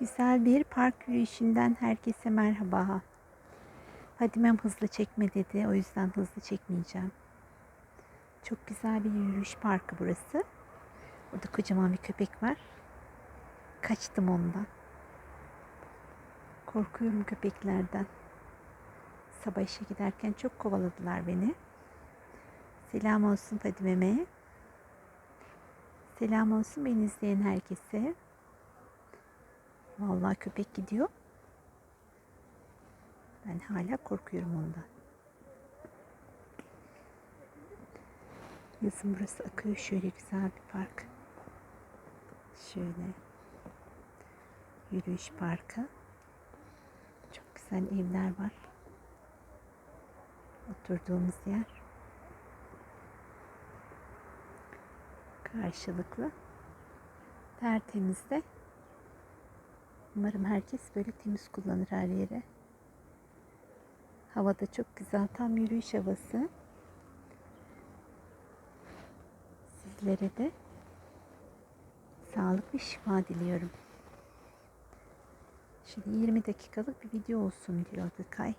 Güzel bir park yürüyüşünden herkese merhaba. Fadimem hızlı çekme dedi. O yüzden hızlı çekmeyeceğim. Çok güzel bir yürüyüş parkı burası. Burada kocaman bir köpek var. Kaçtım ondan. Korkuyorum köpeklerden. Sabah işe giderken çok kovaladılar beni. Selam olsun Fadime'me. Selam olsun beni izleyen herkese. Vallahi köpek gidiyor. Ben hala korkuyorum ondan. Yazın burası akıyor şöyle güzel bir park. Şöyle. Yürüyüş parkı. Çok güzel evler var. Oturduğumuz yer. Karşılıklı. Tertemiz de Umarım herkes böyle temiz kullanır her yere. Hava da çok güzel. Tam yürüyüş havası. Sizlere de sağlık ve şifa diliyorum. Şimdi 20 dakikalık bir video olsun diyordu Kay.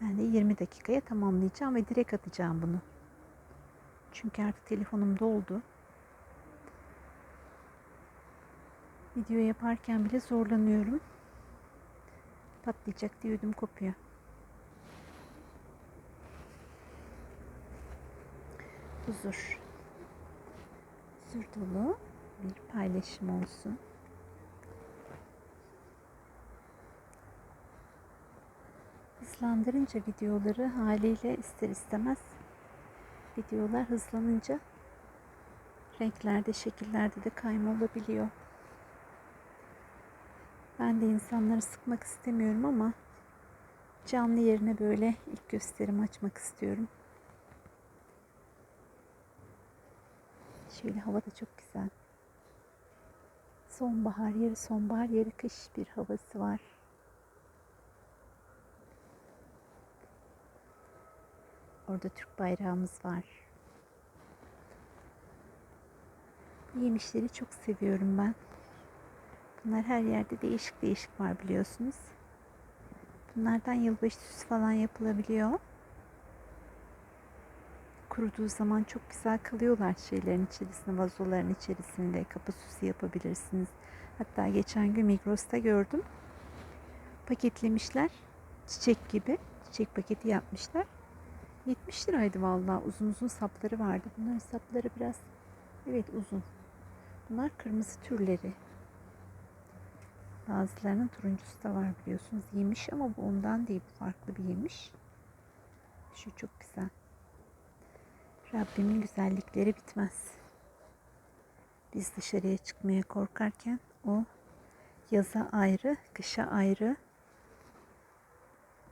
Ben de 20 dakikaya tamamlayacağım ve direkt atacağım bunu. Çünkü artık telefonum doldu. Video yaparken bile zorlanıyorum. Patlayacak diye ödüm kopuyor. Huzur. Huzur dolu bir paylaşım olsun. Hızlandırınca videoları haliyle ister istemez videolar hızlanınca renklerde, şekillerde de kayma olabiliyor. Ben de insanları sıkmak istemiyorum ama canlı yerine böyle ilk gösterim açmak istiyorum. Şöyle hava da çok güzel. Sonbahar yeri sonbahar yeri kış bir havası var. Orada Türk bayrağımız var. Yemişleri çok seviyorum ben. Bunlar her yerde değişik değişik var biliyorsunuz. Bunlardan yılbaşı süsü falan yapılabiliyor. Kuruduğu zaman çok güzel kalıyorlar şeylerin içerisinde, vazoların içerisinde. Kapı süsü yapabilirsiniz. Hatta geçen gün Migros'ta gördüm. Paketlemişler. Çiçek gibi. Çiçek paketi yapmışlar. 70 liraydı vallahi. Uzun uzun sapları vardı. Bunların sapları biraz evet uzun. Bunlar kırmızı türleri. Bazılarının turuncusu da var biliyorsunuz. Yemiş ama bu ondan değil. Bu farklı bir yemiş. Şu çok güzel. Rabbimin güzellikleri bitmez. Biz dışarıya çıkmaya korkarken o yaza ayrı, kışa ayrı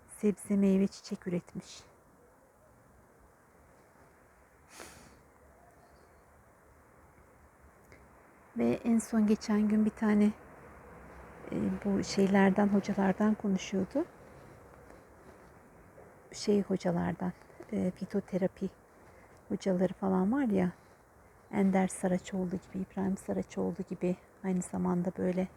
sebze, meyve, çiçek üretmiş. Ve en son geçen gün bir tane bu şeylerden hocalardan konuşuyordu. Şey hocalardan e, fitoterapi hocaları falan var ya Ender Saraçoğlu gibi, İbrahim Saraçoğlu gibi aynı zamanda böyle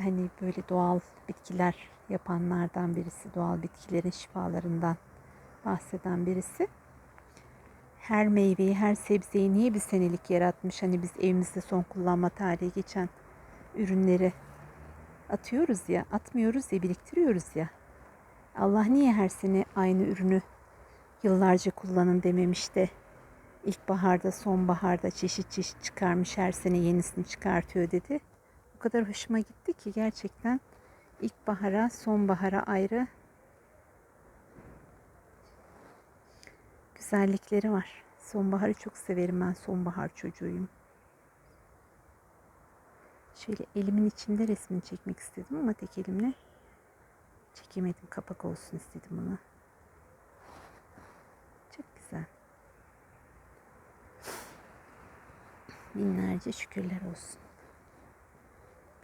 hani böyle doğal bitkiler yapanlardan birisi, doğal bitkilerin şifalarından bahseden birisi. Her meyveyi, her sebzeyi niye bir senelik yaratmış? Hani biz evimizde son kullanma tarihi geçen ürünleri atıyoruz ya, atmıyoruz ya, biriktiriyoruz ya. Allah niye her sene aynı ürünü yıllarca kullanın dememiş de ilkbaharda, sonbaharda çeşit çeşit çıkarmış her sene yenisini çıkartıyor dedi. O kadar hoşuma gitti ki gerçekten ilkbahara, sonbahara ayrı güzellikleri var. Sonbaharı çok severim ben. Sonbahar çocuğuyum. Şöyle elimin içinde resmini çekmek istedim ama tek elimle çekemedim. Kapak olsun istedim bunu. Çok güzel. Binlerce şükürler olsun.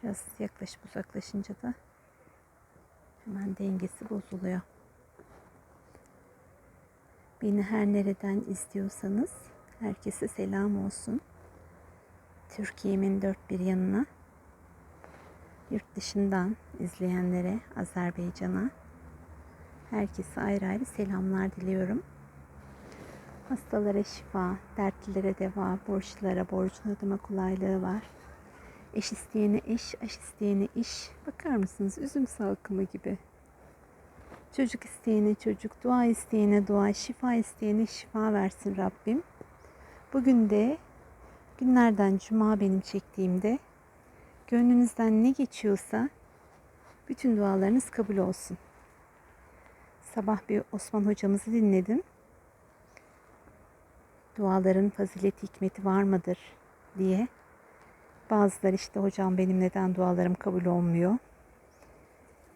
Biraz yaklaşıp uzaklaşınca da hemen dengesi bozuluyor. Beni her nereden izliyorsanız herkese selam olsun. Türkiye'min dört bir yanına Yurt dışından izleyenlere, Azerbaycan'a herkese ayrı ayrı selamlar diliyorum. Hastalara şifa, dertlilere deva, borçlulara borcunu ödeme kolaylığı var. Eş isteyene eş, aş isteyene iş. Bakar mısınız? Üzüm salkımı gibi. Çocuk isteyene çocuk, dua isteyene dua, şifa isteyene şifa versin Rabbim. Bugün de günlerden cuma benim çektiğimde gönlünüzden ne geçiyorsa bütün dualarınız kabul olsun. Sabah bir Osman hocamızı dinledim. Duaların fazileti hikmeti var mıdır diye. Bazıları işte hocam benim neden dualarım kabul olmuyor.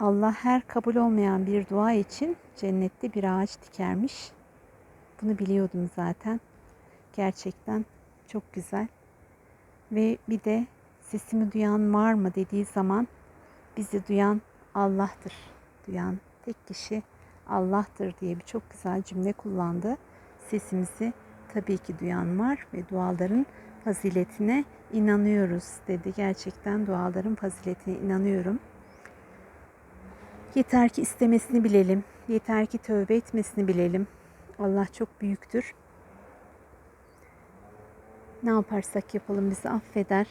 Allah her kabul olmayan bir dua için cennette bir ağaç dikermiş. Bunu biliyordum zaten. Gerçekten çok güzel. Ve bir de sesimi duyan var mı dediği zaman bizi duyan Allah'tır. Duyan tek kişi Allah'tır diye bir çok güzel cümle kullandı. Sesimizi tabii ki duyan var ve duaların faziletine inanıyoruz dedi. Gerçekten duaların faziletine inanıyorum. Yeter ki istemesini bilelim. Yeter ki tövbe etmesini bilelim. Allah çok büyüktür. Ne yaparsak yapalım bizi affeder.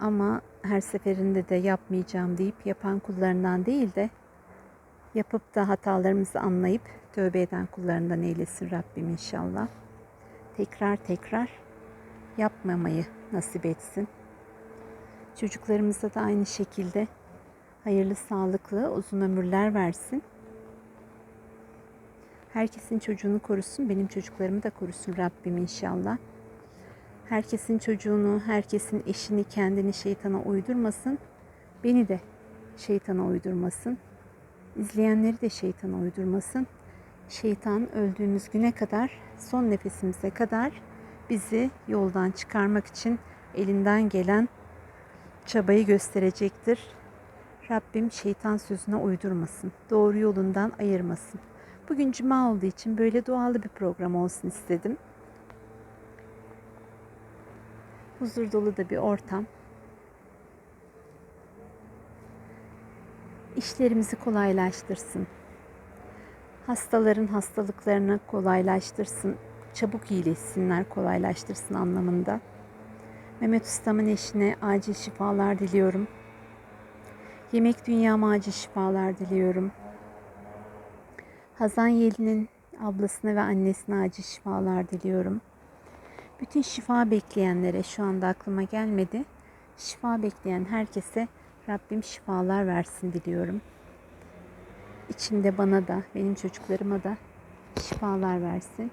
Ama her seferinde de yapmayacağım deyip yapan kullarından değil de yapıp da hatalarımızı anlayıp tövbe eden kullarından eylesin Rabbim inşallah. Tekrar tekrar yapmamayı nasip etsin. Çocuklarımıza da aynı şekilde hayırlı, sağlıklı, uzun ömürler versin. Herkesin çocuğunu korusun, benim çocuklarımı da korusun Rabbim inşallah. Herkesin çocuğunu, herkesin eşini, kendini şeytana uydurmasın. Beni de şeytana uydurmasın. İzleyenleri de şeytana uydurmasın. Şeytan öldüğümüz güne kadar, son nefesimize kadar bizi yoldan çıkarmak için elinden gelen çabayı gösterecektir. Rabbim şeytan sözüne uydurmasın. Doğru yolundan ayırmasın. Bugün cuma olduğu için böyle doğalı bir program olsun istedim. Huzur dolu da bir ortam. İşlerimizi kolaylaştırsın. Hastaların hastalıklarını kolaylaştırsın. Çabuk iyileşsinler, kolaylaştırsın anlamında. Mehmet Ustam'ın eşine acil şifalar diliyorum. Yemek Dünyama acil şifalar diliyorum. Hazan Yeli'nin ablasına ve annesine acil şifalar diliyorum. Bütün şifa bekleyenlere şu anda aklıma gelmedi. Şifa bekleyen herkese Rabbim şifalar versin diliyorum. İçinde bana da, benim çocuklarıma da şifalar versin.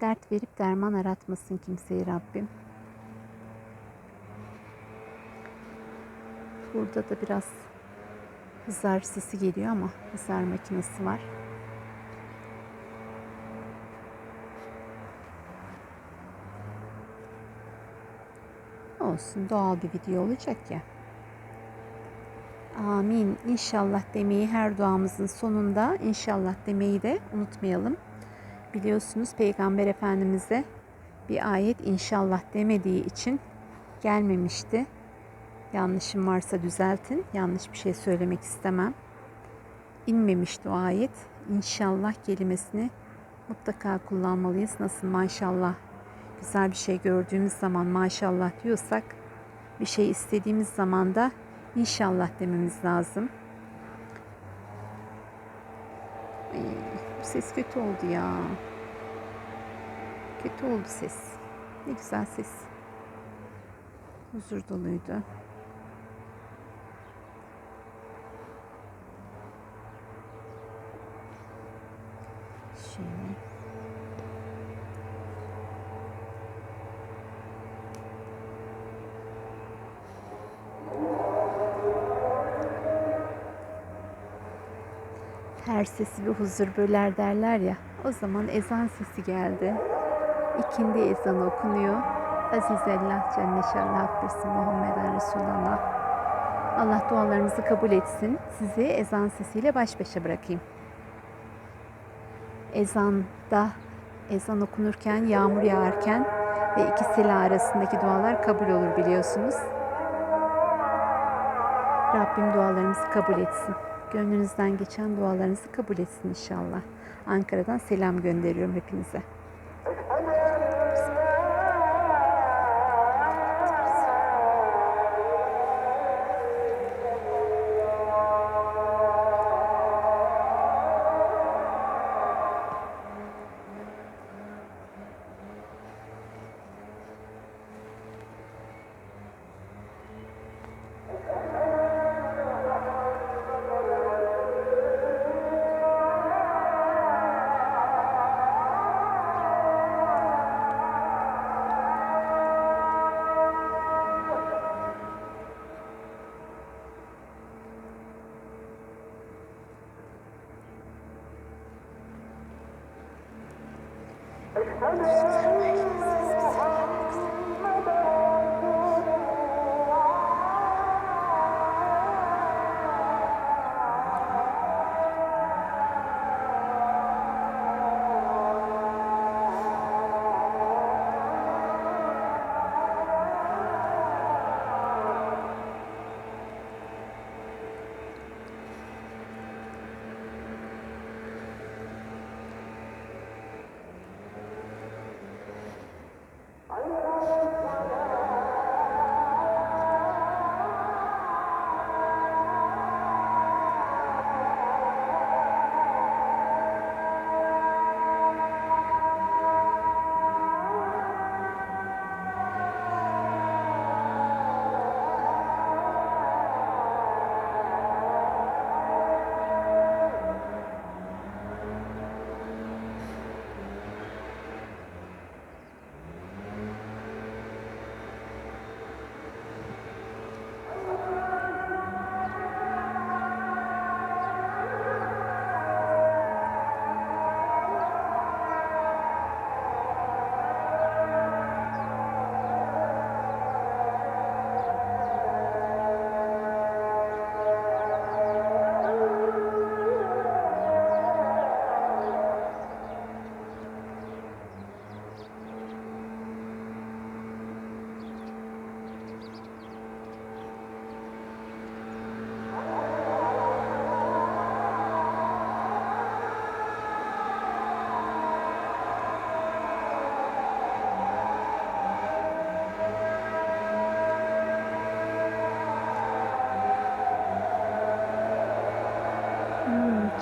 Dert verip derman aratmasın kimseyi Rabbim. Burada da biraz hızar sesi geliyor ama hızar makinesi var. Olsun doğal bir video olacak ya. Amin. İnşallah demeyi her duamızın sonunda inşallah demeyi de unutmayalım. Biliyorsunuz Peygamber Efendimiz'e bir ayet inşallah demediği için gelmemişti. Yanlışım varsa düzeltin. Yanlış bir şey söylemek istemem. İnmemişti o ayet. İnşallah kelimesini mutlaka kullanmalıyız. Nasıl maşallah güzel bir şey gördüğümüz zaman maşallah diyorsak bir şey istediğimiz zaman da inşallah dememiz lazım. Ay, bu ses kötü oldu ya. Kötü oldu ses. Ne güzel ses. Huzur doluydu. Şöyle. Her sesi bir huzur böler derler ya. O zaman ezan sesi geldi. İkindi ezan okunuyor. Aziz Allah Celle Şallah Bismi Muhammeden Resulallah. Allah dualarımızı kabul etsin. Sizi ezan sesiyle baş başa bırakayım. Ezanda, ezan okunurken, yağmur yağarken ve ikisiyle arasındaki dualar kabul olur biliyorsunuz. Rabbim dualarımızı kabul etsin. Gönlünüzden geçen dualarınızı kabul etsin inşallah. Ankara'dan selam gönderiyorum hepinize.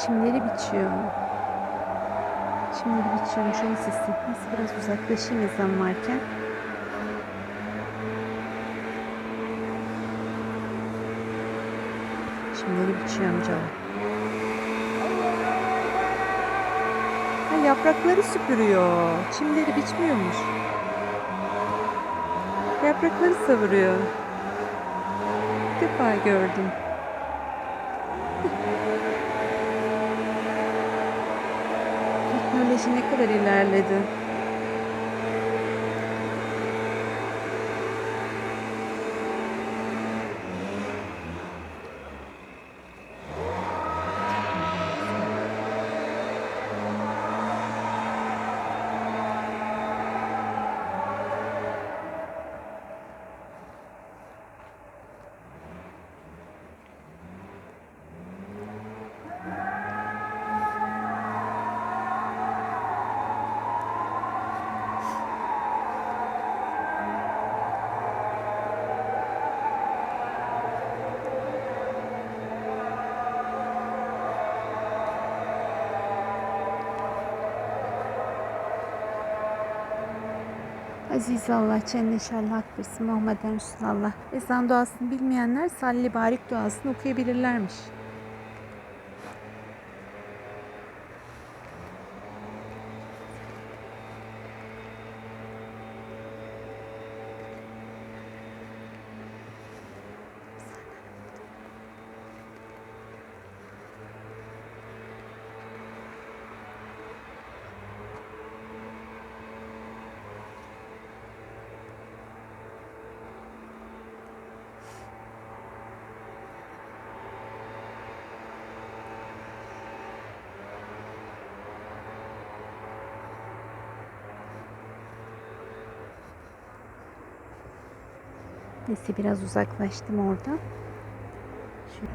Çimleri biçiyor. Çimleri biçiyormuş onun sesi. Nasıl biraz uzaklaşayım ezan varken. Çimleri biçiyor amcalar. Ha, yaprakları süpürüyor. Çimleri biçmiyormuş. Yaprakları savuruyor. İlk defa gördüm. Teknoloji ne kadar ilerledi. Aziz Allah Celle şerli hak versin Muhammeden Resulallah. Ezan duasını bilmeyenler salli barik duasını okuyabilirlermiş. Neyse biraz uzaklaştım orada. Şu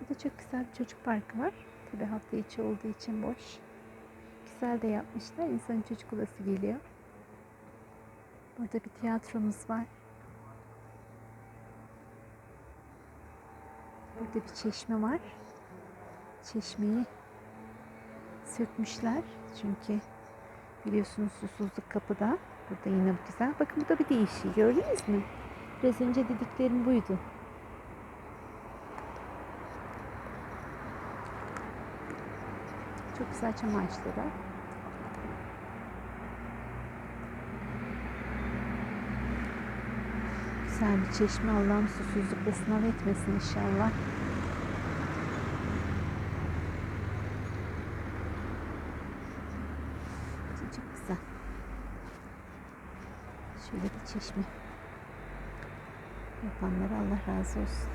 Burada çok güzel bir çocuk parkı var. Tabi hafta içi olduğu için boş. Güzel de yapmışlar. İnsanın çocuk olası geliyor. Burada bir tiyatromuz var. Burada bir çeşme var. Çeşmeyi sökmüşler. Çünkü biliyorsunuz susuzluk kapıda. Burada yine bu güzel. Bakın burada bir değişiği gördünüz mü? Biraz önce dediklerim buydu. Çok güzel çam ağaçları. Güzel bir çeşme Allah'ım susuzlukla sınav etmesin inşallah. Çok güzel. Şöyle bir çeşme. Yapanlara Allah razı olsun.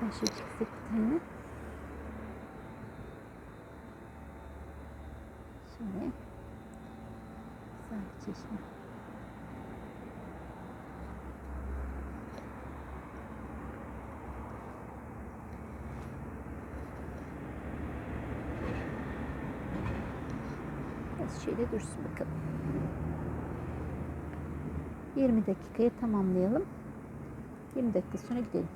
Sen şöyle çıksak bir tane. Şöyle. Çeşme. Biraz şöyle dursun bakalım. 20 dakikaya tamamlayalım. 20 dakika sonra gidelim.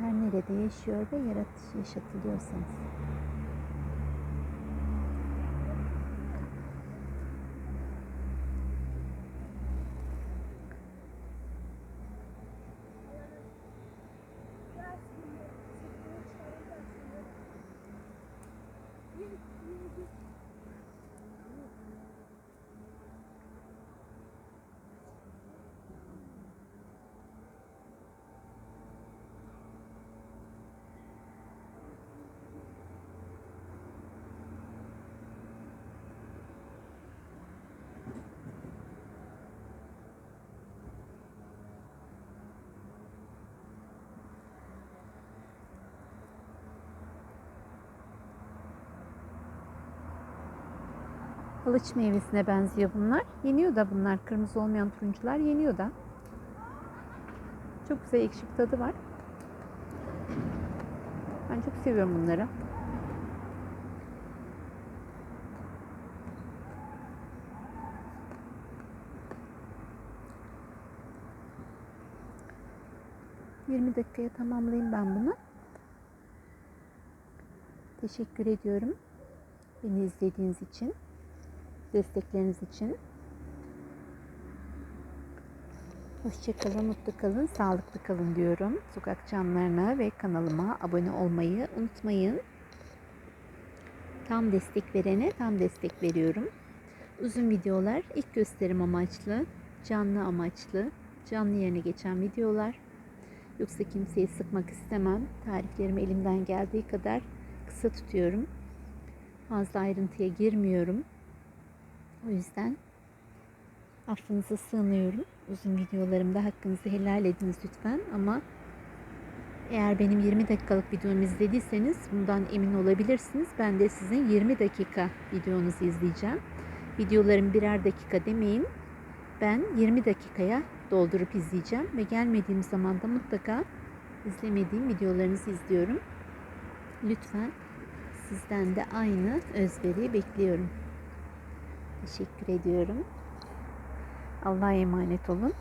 Her nerede yaşıyor ve yaratış yaşatılıyorsanız. Halıç meyvesine benziyor bunlar. Yeniyor da bunlar. Kırmızı olmayan turuncular yeniyor da. Çok güzel ekşi bir tadı var. Ben çok seviyorum bunları. Yirmi dakikaya tamamlayayım ben bunu. Teşekkür ediyorum. Beni izlediğiniz için destekleriniz için. Hoşçakalın, mutlu kalın, sağlıklı kalın diyorum. Sokak camlarına ve kanalıma abone olmayı unutmayın. Tam destek verene tam destek veriyorum. Uzun videolar ilk gösterim amaçlı, canlı amaçlı, canlı yerine geçen videolar. Yoksa kimseyi sıkmak istemem. Tariflerimi elimden geldiği kadar kısa tutuyorum. Fazla ayrıntıya girmiyorum. O yüzden affınıza sığınıyorum. Uzun videolarımda hakkınızı helal ediniz lütfen ama eğer benim 20 dakikalık videomu izlediyseniz bundan emin olabilirsiniz. Ben de sizin 20 dakika videonuzu izleyeceğim. Videolarım birer dakika demeyin. Ben 20 dakikaya doldurup izleyeceğim ve gelmediğim zaman da mutlaka izlemediğim videolarınızı izliyorum. Lütfen sizden de aynı özveriyi bekliyorum. Teşekkür ediyorum. Allah'a emanet olun.